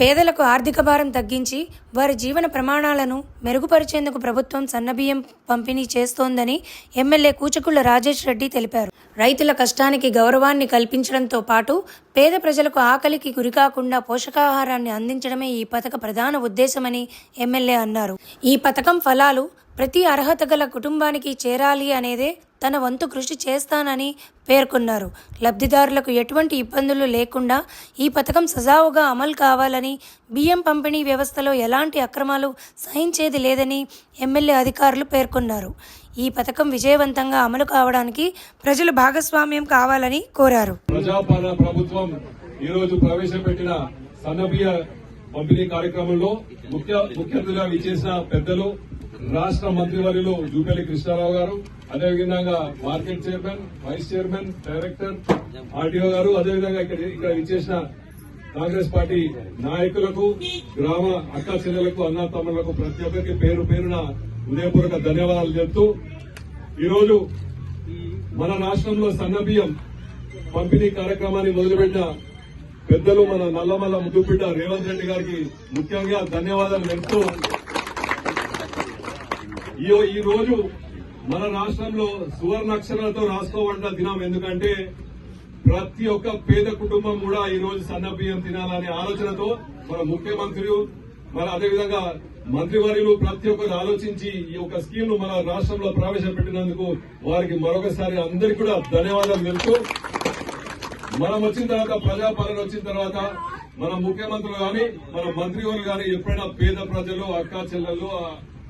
పేదలకు ఆర్థిక భారం తగ్గించి వారి జీవన ప్రమాణాలను మెరుగుపరిచేందుకు ప్రభుత్వం సన్నబియ్యం పంపిణీ చేస్తోందని ఎమ్మెల్యే కూచకుళ్ళ రాజేష్ రెడ్డి తెలిపారు. రైతుల కష్టానికి గౌరవాన్ని కల్పించడంతో పాటు పేద ప్రజలకు ఆకలికి గురికాకుండా పోషకాహారాన్ని అందించడమే ఈ పథక ప్రధాన ఉద్దేశమని ఎమ్మెల్యే అన్నారు. ఈ పథకం ఫలాలు ప్రతి అర్హత గల కుటుంబానికి చేరాలి అనేదే తన వంతు కృషి చేస్తానని పేర్కొన్నారు. లబ్ధిదారులకు ఎటువంటి ఇబ్బందులు లేకుండా ఈ పథకం సజావుగా అమలు కావాలని బియ్యం పంపిణీ వ్యవస్థలో ఎలాంటి అక్రమాలు సహించేది లేదని ఎమ్మెల్యే అధికారులు పేర్కొన్నారు. ఈ పథకం విజయవంతంగా అమలు కావడానికి ప్రజలు భాగస్వామ్యం కావాలని కోరారు. ప్రజాపాలన ప్రభుత్వం ఈ రోజు ప్రవేశపెట్టిన సన్నబియ్య పంపిణీ కార్యక్రమంలో ముఖ్య ముఖ్య అతిథిగా విచ్చేసిన పెద్దలు రాష్ట్ర మంత్రివర్యులు జూపల్లి కృష్ణారావు గారు అదేవిధంగా market chairman vice chairman director RTO గారు అదేవిధంగా ఇక్కడ ఇక్కడ ఇచ్చేసిన కాంగ్రెస్ పార్టీ నాయకులకు గ్రామ అక్క చెల్లెలకు అన్నా తమ్ములకు ప్రతి ఒక్కరికి పేరు పేరున హృదయపూర్వక ధన్యవాదాలు చెప్తూ ఈరోజు మన రాష్ట్రంలో సన్నబియ్యం పంపిణీ కార్యక్రమాన్ని మొదలుపెట్టిన పెద్దలు మన నల్లమల్ల ముద్దుబిడ్డ రేవంత్ రెడ్డి గారికి ముఖ్యంగా ధన్యవాదాలు తెలుపుతూ ఈ ఈ రోజు మన రాష్ట్రంలో సువర్ణ అక్షరాలతో దినం. ఎందుకంటే ప్రతి ఒక్క పేద కుటుంబం కూడా ఈ రోజు సన్న బియ్యం తినాలనే ఆలోచనతో మన ముఖ్యమంత్రి మన అదేవిధంగా మంత్రివర్యులు ప్రతి ఒక్కరు ఆలోచించి ఈ యొక్క స్కీమ్ను మన రాష్ట్రంలో ప్రవేశపెట్టినందుకు వారికి మరొకసారి అందరికీ కూడా ధన్యవాదాలు తెలుపుతూ మనం వచ్చిన తర్వాత ప్రజాపాలన వచ్చిన తర్వాత మన ముఖ్యమంత్రులు కానీ మన మంత్రివర్యులు కానీ ఎప్పుడైనా పేద ప్రజలు అక్కా చెల్లెళ్ళు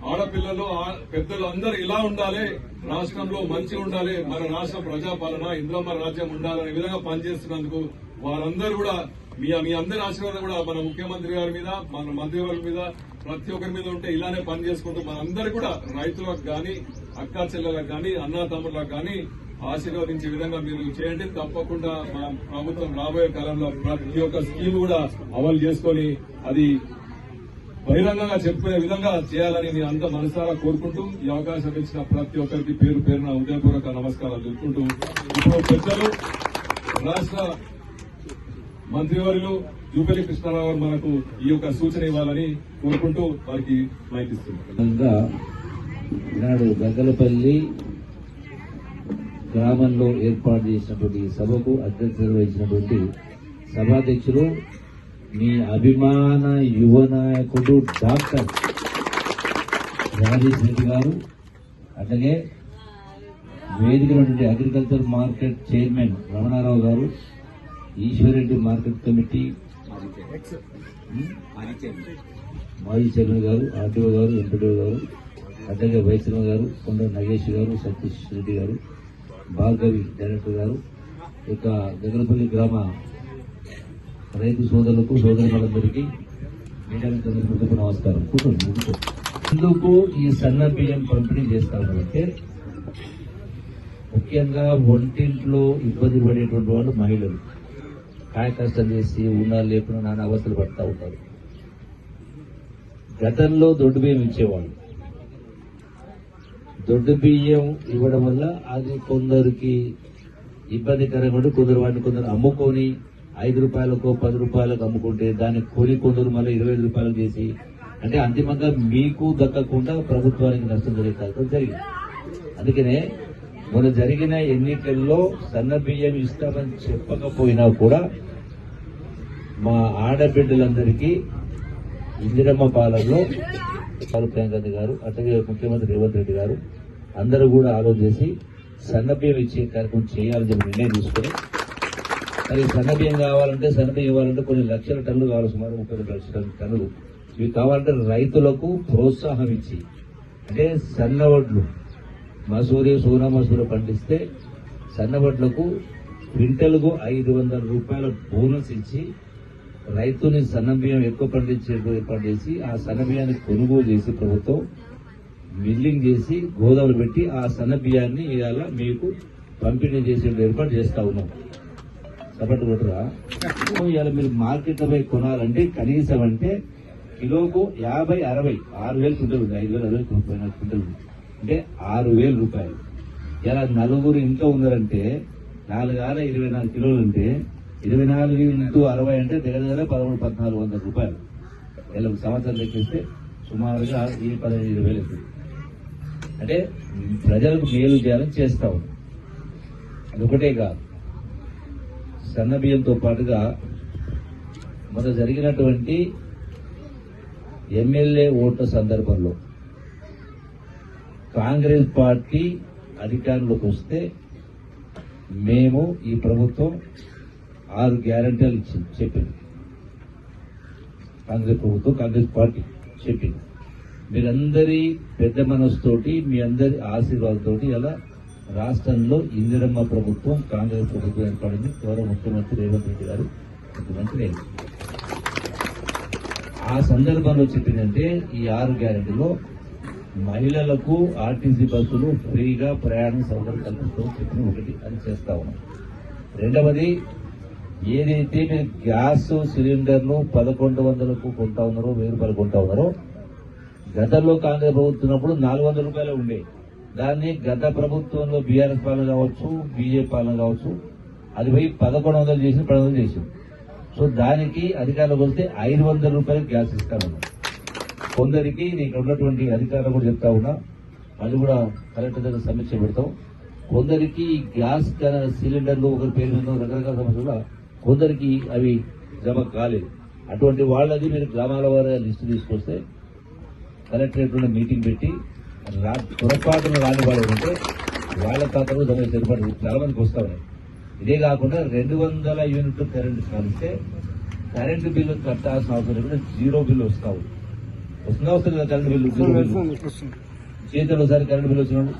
ఆడపిల్లలు పెద్దలు అందరూ ఇలా ఉండాలి రాష్ట్రంలో మంచి ఉండాలి మన రాష్ట్ర ప్రజాపాలన ఇంద్రమ్మ రాజ్యం ఉండాలనే విధంగా పనిచేస్తున్నందుకు వారందరూ కూడా మీ మీ అందరి ఆశీర్వాదం కూడా మన ముఖ్యమంత్రి గారి మీద మన మంత్రివర్యుల మీద ప్రతి ఒక్కరి మీద ఉంటే ఇలానే పని చేసుకుంటూ మనందరూ కూడా రైతులకు కానీ అక్క చెల్లెలకు కానీ అన్నా తమ్ముళ్ళకు ఆశీర్వదించే విధంగా మీరు చేయండి. తప్పకుండా మన ప్రభుత్వం రాబోయే కాలంలో ప్రతి ఒక్క స్కీమ్ కూడా అమలు చేసుకొని అది బహిరంగంగా చెప్పుకునే విధంగా చేయాలని నేను అంత మనసారా కోరుకుంటూ ఈ అవకాశం ఇచ్చిన ప్రతి ఒక్కరికి పేరు పేరున ఉదయపూర్వక నమస్కారాలు తెలుపుకుంటూ ఇప్పుడు పెద్దలు రాష్ట్ర మంత్రివర్యులు జూపల్లి కృష్ణారావు గారు మనకు ఈ యొక్క సూచన ఇవ్వాలని కోరుకుంటూ వారికి మైక్ ఈనాడు గగ్గలపల్లి గ్రామంలో ఏర్పాటు చేసినటువంటి సభకు అధ్యక్షత వహించినటువంటి సభాధ్యక్షులు మీ అభిమాన యువ నాయకుడు డాక్టర్ రాజేష్ రెడ్డి గారు అట్లాగే వేదిక నుండి అగ్రికల్చర్ మార్కెట్ చైర్మన్ రమణారావు గారు ఈశ్వరెడ్డి మార్కెట్ కమిటీ మాజీ చైర్మన్ గారు ఆర్టీఓ గారు ఎంపీడీఓ గారు అట్లాగే వైష్ణవ గారు కొండ నగేష్ గారు సతీష్ రెడ్డి గారు భార్గవి డైరెక్టర్ గారు ఇక దగ్గరపల్లి గ్రామ రైతు సోదరులకు సోదరులందరికీ మీడియా నమస్కారం. ఎందుకు ఈ సన్న బియ్యం పంపిణీ చేస్తామంటే ముఖ్యంగా వంటింట్లో ఇబ్బంది పడేటువంటి వాళ్ళు మహిళలు. కాయ కష్టం చేసి ఉన్నారు లేకుండా నాన్న అవస్థలు పడతా ఉంటారు. గతంలో దొడ్డు బియ్యం ఇచ్చేవాళ్ళు. దొడ్డు బియ్యం ఇవ్వడం వల్ల అది కొందరికి ఇబ్బందికరంగా కొందరు వాడిని కొందరు అమ్ముకొని ఐదు రూపాయలకు పది రూపాయలకు అమ్ముకుంటే దాన్ని కొని కొందరు మళ్ళీ ఇరవై ఐదు రూపాయలకు చేసి అంటే అంతిమంగా మీకు దక్కకుండా ప్రభుత్వానికి నష్టం జరిగే కార్యక్రమం జరిగింది. అందుకనే మొన్న జరిగిన ఎన్నికల్లో సన్న బియ్యం ఇస్తామని చెప్పకపోయినా కూడా మా ఆడబిడ్డలందరికీ ఇందిరమ్మ పాలనలో పాలు ప్రియాంక గారు అట్లాగే ముఖ్యమంత్రి రేవంత్ రెడ్డి గారు అందరూ కూడా ఆలోచించి సన్నబియ్యం ఇచ్చే కార్యక్రమం చేయాలని చెప్పి నిర్ణయం తీసుకుని మరి సన్నబియ్యం కావాలంటే సన్నబియ్యం ఇవ్వాలంటే కొన్ని లక్షల టన్నులు కావాలి సుమారు ముప్పై లక్షల టన్నులు ఇవి కావాలంటే రైతులకు ప్రోత్సాహం ఇచ్చి అంటే సన్న వడ్లు మసూరి సోనా మసూరి పండిస్తే సన్న వడ్లకు క్వింటల్కు ఐదు వందల రూపాయల బోనస్ ఇచ్చి రైతుని సన్న బియ్యం ఎక్కువ పండించేట్టు ఏర్పాటు చేసి ఆ సన్నబియ్యాన్ని కొనుగోలు చేసి ప్రభుత్వం మిల్లింగ్ చేసి గోదావరి పెట్టి ఆ సన్న బియ్యాన్ని ఇవాళ మీకు పంపిణీ చేసే ఏర్పాటు చేస్తా ఉన్నాం. సపరేట్ కొట్టరా ఇవాళ మీరు మార్కెట్ పోయి కొనాలంటే కనీసం అంటే కిలోకు యాభై అరవై ఆరు వేలు క్వింటల్ ఉంది. ఐదు వేలు అరవై క్వింటల్ ఉంది. అంటే ఆరు వేలు రూపాయలు. ఇలా నలుగురు ఇంట్లో ఉన్నారంటే నాలుగు ఆరు ఇరవై నాలుగు కిలోలు ఉంటే ఇరవై నాలుగు ఇంటూ అరవై అంటే దగ్గర దగ్గర పదమూడు పద్నాలుగు వందల రూపాయలు. ఇలా సంవత్సరం లెక్కిస్తే సుమారుగా ఈ పదిహేను వేలు అవుతుంది. అంటే ప్రజలకు మేలు చేయాలని చేస్తా ఉన్నాం. అదొకటే కాదు. సన్నబియ్యంతో పాటుగా మన జరిగినటువంటి ఎమ్మెల్యే ఓట్ల సందర్భంలో కాంగ్రెస్ పార్టీ అధికారంలోకి వస్తే మేము ఈ ప్రభుత్వం ఆరు గ్యారంటీలు ఇచ్చింది చెప్పింది. కాంగ్రెస్ ప్రభుత్వం కాంగ్రెస్ పార్టీ చెప్పింది. మీరందరి పెద్ద మనసుతోటి మీ అందరి ఆశీర్వాదంతో అలా రాష్ట్రంలో ఇందిరమ్మ ప్రభుత్వం కాంగ్రెస్ ప్రభుత్వం ఏర్పడింది. గౌరవ ముఖ్యమంత్రి రేవంత్ రెడ్డి గారు ముఖ్యమంత్రి అయింది ఆ సందర్భంలో చెప్పిందంటే ఈ ఆరు గ్యారెంటీలో మహిళలకు ఆర్టీసీ బస్సులు ఫ్రీగా ప్రయాణం సౌకర్యం కల్పిస్తామని చెప్పిన ఒకటి అని చేస్తా ఉన్నాం. రెండవది ఏదైతే మీరు గ్యాస్ సిలిండర్లు పదకొండు వందలకు కొంటా ఉన్నారో వెయ్యి రూపాయలు కొంటా ఉన్నారో గతంలో కాంగ్రెస్ ప్రభుత్వం నాలుగు వందల రూపాయలు ఉండేవి దాన్ని గత ప్రభుత్వంలో బీఆర్ఎస్ పాలన కావచ్చు బీజేపీ పాలన కావచ్చు అది పోయి పదకొండు వందలు చేసి పది వందలు చేసింది. సో దానికి అధికారులకు వస్తే ఐదు వందల రూపాయలు గ్యాస్ ఇస్తామన్నారు కొందరికి నీకు ఉన్నటువంటి అధికారులు కూడా చెప్తా ఉన్నా అది కూడా కలెక్టర్ దగ్గర సమీక్ష పెడతాం. కొందరికి గ్యాస్ సిలిండర్లు ఒకరి పేరు మీద రకరకాల సమస్యలు కూడా కొందరికి అవి జమ కాలేదు. అటువంటి వాళ్ళది మీరు గ్రామాల వారి లిస్టు తీసుకొస్తే కలెక్టరేట్ మీటింగ్ పెట్టి రా పొరపాటున రాని వాళ్ళు ఉంటే వాళ్ళ ఖాతాలో జమ చేసే ఏర్పాటు చాలా మందికి వస్తా ఉన్నాయి ఇదే కాకుండా రెండు వందల యూనిట్లు కరెంటు కాలిస్తే కరెంటు బిల్లు కట్టాల్సిన అవసరం లేకుండా జీరో బిల్లు వస్తా ఉంది. వస్తుందా వస్తుంది కదా కరెంటు బిల్లు? Zero bill. చేతిలో ఒకసారి కరెంటు బిల్లు వచ్చినప్పుడు.